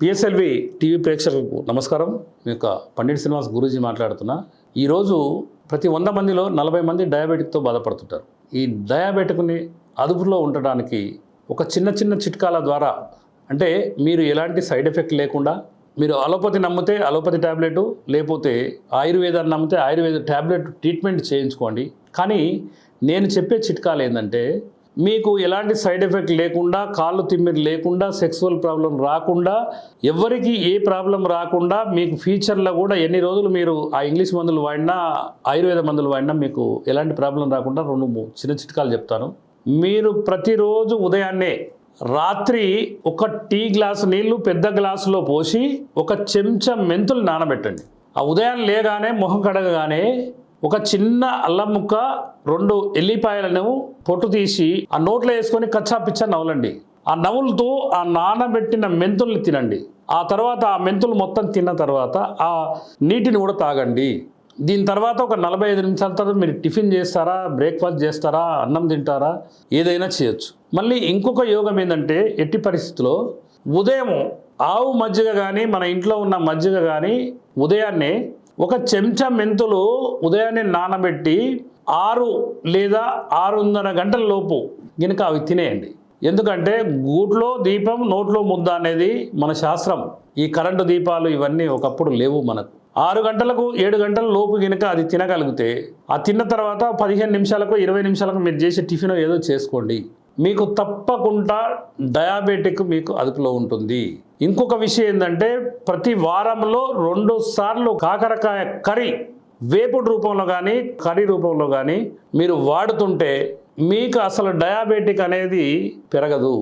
PSLV TV ప్రేక్షకులకు నమస్కారం. మీ యొక్క పండిట్ శ్రీనివాస్ గురూజీ మాట్లాడుతున్నా. ఈరోజు ప్రతి వంద మందిలో నలభై మంది డయాబెటిక్తో బాధపడుతుంటారు. ఈ డయాబెటిక్ని అదుపులో ఉండడానికి ఒక చిన్న చిన్న చిట్కాల ద్వారా అంటే మీరు ఎలాంటి సైడ్ ఎఫెక్ట్ లేకుండా మీరు అలోపతి నమ్మితే అలోపతి ట్యాబ్లెట్ లేకపోతే ఆయుర్వేదాన్ని నమ్మితే ఆయుర్వేద ట్యాబ్లెట్ ట్రీట్మెంట్ చేయించుకోండి. కానీ నేను చెప్పే చిట్కాలు ఏంటంటే మీకు ఎలాంటి సైడ్ ఎఫెక్ట్ లేకుండా కాళ్ళు తిమ్మిరి లేకుండా సెక్సువల్ ప్రాబ్లం రాకుండా ఎవరికి ఏ ప్రాబ్లం రాకుండా మీకు ఫ్యూచర్లో కూడా ఎన్ని రోజులు మీరు ఆ ఇంగ్లీష్ మందులు వాడినా ఆయుర్వేద మందులు వాడినా మీకు ఎలాంటి ప్రాబ్లం రాకుండా రెండు చిన్న చిట్కాలు చెప్తాను. మీరు ప్రతిరోజు ఉదయాన్నే రాత్రి ఒక టీ గ్లాసు నీళ్ళు పెద్ద గ్లాసులో పోసి ఒక చెంచా మెంతులు నానబెట్టండి. ఆ ఉదయం లేగానే మొహం కడగగానే ఒక చిన్న అల్లం ముక్క రెండు ఎల్లిపాయలను పొట్టు తీసి ఆ నోట్లో వేసుకొని కచ్చా పిచ్చా నవలండి ఆ నవ్వులతో ఆ నానబెట్టిన మెంతుల్ని తినండి. ఆ తర్వాత ఆ మెంతులు మొత్తం తిన్న తర్వాత ఆ నీటిని కూడా తాగండి. దీని తర్వాత ఒక నలభై ఐదు నిమిషాల తర్వాత మీరు టిఫిన్ చేస్తారా బ్రేక్ఫాస్ట్ చేస్తారా అన్నం తింటారా ఏదైనా చేయొచ్చు. మళ్ళీ ఇంకొక యోగం ఏంటంటే ఎట్టి పరిస్థితుల్లో ఉదయం ఆవు మజ్జిగ కానీ మన ఇంట్లో ఉన్న మజ్జిగ కానీ ఉదయాన్నే ఒక చెంచా మెంతులు ఉదయాన్నే నానబెట్టి ఆరు లేదా ఆరున్నర గంటల లోపు గినక అవి తినేయండి. ఎందుకంటే గూట్లో దీపం నోట్లో ముద్ద అనేది మన శాస్త్రం. ఈ కరెంటు దీపాలు ఇవన్నీ ఒకప్పుడు లేవు మనకు. ఆరు గంటలకు ఏడు గంటల లోపు గినక అది తినగలిగితే ఆ తిన్న తర్వాత పదిహేను నిమిషాలకు ఇరవై నిమిషాలకు మీరు చేసే టిఫిన్ ఏదో చేసుకోండి. మీకు తప్పకుండా డయాబెటిక్ మీకు అదుపులో ఉంటుంది. ఇంకొక విషయం ఏంటంటే ప్రతి వారంలో రెండు సార్లు కాకరకాయ కర్రీ వేపుడు రూపంలో కానీ కర్రీ రూపంలో కానీ మీరు వాడుతుంటే మీకు అసలు డయాబెటిక్ అనేది పెరగదు.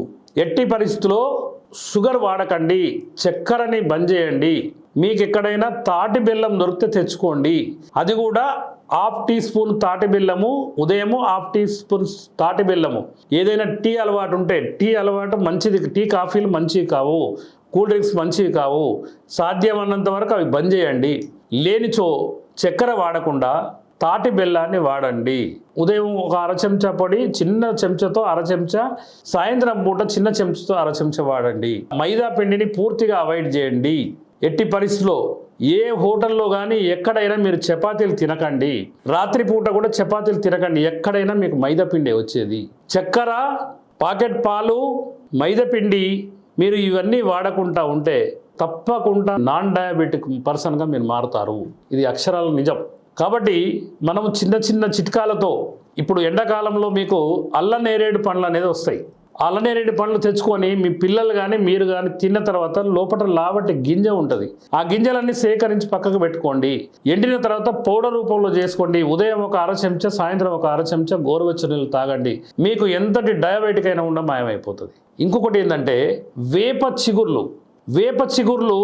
ఎట్టి పరిస్థితుల్లో షుగర్ వాడకండి చక్కెరని బంద్ చేయండి. మీకు ఎక్కడైనా తాటి బెల్లం దొరికితే తెచ్చుకోండి. అది కూడా హాఫ్ టీ స్పూన్ తాటి బెల్లము ఉదయము హాఫ్ టీ స్పూన్ తాటి బెల్లము. ఏదైనా టీ అలవాటు ఉంటే టీ అలవాటు మంచిది. టీ కాఫీలు మంచివి కావు. కూల్ డ్రింక్స్ మంచివి కావు. సాధ్యమైనంత వరకు అవి బంద్ చేయండి. లేనిచో చక్కెర వాడకుండా తాటి బెల్లాన్ని వాడండి. ఉదయం ఒక అర చెంచా పొడి చిన్న చెంచాతో అర చెంచా సాయంత్రం పూట చిన్న చెంచాతో అర చెంచా వాడండి. మైదా పిండిని పూర్తిగా అవాయిడ్ చేయండి. ఎట్టి పరిస్థితిలో ఏ హోటల్లో కానీ ఎక్కడైనా మీరు చపాతీలు తినకండి. రాత్రిపూట కూడా చపాతీలు తినకండి. ఎక్కడైనా మీకు మైదాపిండే వచ్చేది. చక్కెర పాకెట్ పాలు మైదాపిండి మీరు ఇవన్నీ వాడకుండా ఉంటే తప్పకుండా నాన్ డయాబెటిక్ పర్సన్గా మీరు మారుతారు. ఇది అక్షరాల నిజం. కాబట్టి మనం చిన్న చిన్న చిట్కాలతో ఇప్పుడు ఎండాకాలంలో మీకు అల్ల నేరేడు పండ్లు అనేది వస్తాయి. అలనేరేడు పండ్లు తెచ్చుకొని మీ పిల్లలు కానీ మీరు కానీ తిన్న తర్వాత లోపల లావటి గింజ ఉంటుంది. ఆ గింజలన్నీ సేకరించి పక్కకు పెట్టుకోండి. ఎండిన తర్వాత పౌడర్ రూపంలో చేసుకోండి. ఉదయం ఒక అర చెంచా సాయంత్రం ఒక అర చెంచా గోరువెచ్చ నీళ్ళు తాగండి. మీకు ఎంతటి డయాబెటిక్ అయినా ఉండ మాయమైపోతుంది. ఇంకొకటి ఏంటంటే వేప చిగుర్లు. వేప చిగుర్లు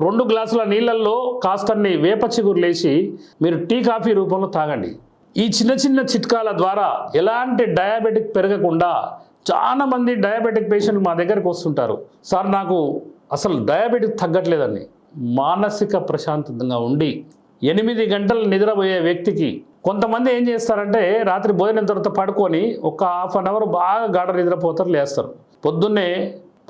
రెండు గ్లాసుల నీళ్ళల్లో కాస్తన్ని వేప చిగుర్లు వేసి మీరు టీ కాఫీ రూపంలో తాగండి. ఈ చిన్న చిన్న చిట్కాల ద్వారా ఎలాంటి డయాబెటిక్ పెరగకుండా చాలా మంది డయాబెటిక్ పేషెంట్లు మా దగ్గరకు వస్తుంటారు. సార్ నాకు అసలు డయాబెటిక్ తగ్గట్లేదండి. మానసిక ప్రశాంతంగా ఉండి ఎనిమిది గంటలు నిద్రపోయే వ్యక్తికి కొంతమంది ఏం చేస్తారంటే రాత్రి భోజనం తర్వాత పడుకొని ఒక హాఫ్ అన్ అవర్ బాగా గాఢ నిద్రపోతారు లేస్తారు. పొద్దున్నే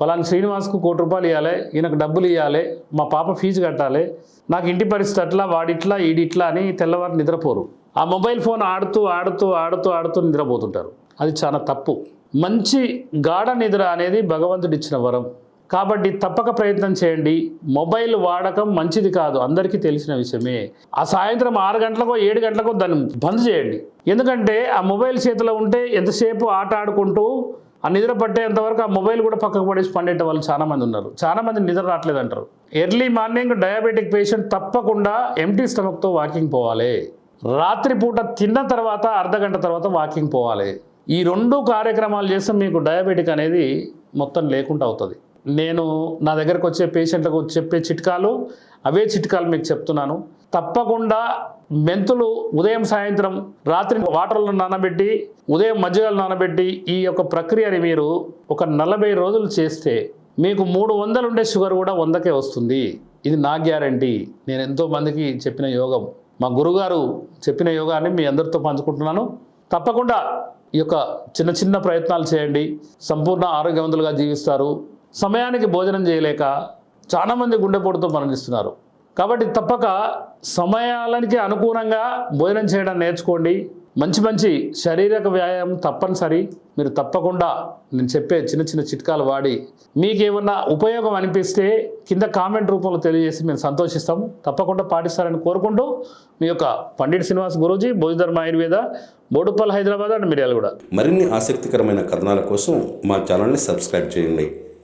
పలాని శ్రీనివాస్కు కోటి రూపాయలు ఇవ్వాలి ఈయనకు డబ్బులు ఇవ్వాలి మా పాప ఫీజు కట్టాలి నాకు ఇంటి పరిస్థితి అట్లా వాడిట్లా ఈడిట్లా అని తెల్లవారు నిద్రపోరు. ఆ మొబైల్ ఫోన్ ఆడుతూ ఆడుతూ ఆడుతూ ఆడుతూ నిద్రపోతుంటారు. అది చాలా తప్పు. మంచి గాఢ నిద్ర అనేది భగవంతుడు ఇచ్చిన వరం. కాబట్టి తప్పక ప్రయత్నం చేయండి. మొబైల్ వాడకం మంచిది కాదు అందరికీ తెలిసిన విషయమే. ఆ సాయంత్రం ఆరు గంటలకో ఏడు గంటలకో దాన్ని బంద్ చేయండి. ఎందుకంటే ఆ మొబైల్ చేతిలో ఉంటే ఎంతసేపు ఆట ఆడుకుంటూ ఆ నిద్ర పట్టేంత వరకు ఆ మొబైల్ కూడా పక్కకు పడేసి పండేట వాళ్ళు చాలామంది ఉన్నారు. చాలామంది నిద్ర రావట్లేదు అంటారు ఎర్లీ మార్నింగ్ డయాబెటిక్ పేషెంట్ తప్పకుండా ఎంటీ స్టమక్తో వాకింగ్ పోవాలి. రాత్రిపూట తిన్న తర్వాత అర్ధ గంట తర్వాత వాకింగ్ పోవాలి. ఈ రెండు కార్యక్రమాలు చేస్తే మీకు డయాబెటిక్ అనేది మొత్తం లేకుండా అవుతుంది. నేను నా దగ్గరకు వచ్చే పేషెంట్లకు చెప్పే చిట్కాలు అవే చిట్కాలు మీకు చెప్తున్నాను. తప్పకుండా మెంతులు ఉదయం సాయంత్రం రాత్రి వాటర్లో నానబెట్టి ఉదయం మజ్జిగలు నానబెట్టి ఈ యొక్క ప్రక్రియని మీరు ఒక నలభై రోజులు చేస్తే మీకు మూడు వందలు ఉండే షుగర్ కూడా వందకే వస్తుంది. ఇది నా గ్యారంటీ. నేను ఎంతో మందికి చెప్పిన యోగం. మా గురుగారు చెప్పిన యోగాన్ని మీ అందరితో పంచుకుంటున్నాను. తప్పకుండా ఈ యొక్క చిన్న చిన్న ప్రయత్నాలు చేయండి. సంపూర్ణ ఆరోగ్యవంతులుగా జీవిస్తారు. సమయానికి భోజనం చేయలేక చాలామంది గుండెపోటుతో మరణిస్తున్నారు. కాబట్టి తప్పక సమయాలకి అనుగుణంగా భోజనం చేయడం నేర్చుకోండి. మంచి మంచి శారీరక వ్యాయామం తప్పనిసరి. మీరు తప్పకుండా నేను చెప్పే చిన్న చిన్న చిట్కాలు వాడి. మీకు ఏమన్నా ఉపయోగం అనిపిస్తే కింద కామెంట్ రూపంలో తెలియజేసి మేము సంతోషిస్తాము తప్పకుండా పాటిస్తారని కోరుకుంటూ మీ యొక్క పండిట్ శ్రీనివాస్ గురూజీ బోధిధర్మ ఆయుర్వేద బోడుపల్ హైదరాబాద్ అండ్ మిర్యాలగూడ. మరిన్ని ఆసక్తికరమైన కథనాల కోసం మా ఛానల్ని సబ్స్క్రైబ్ చేయండి.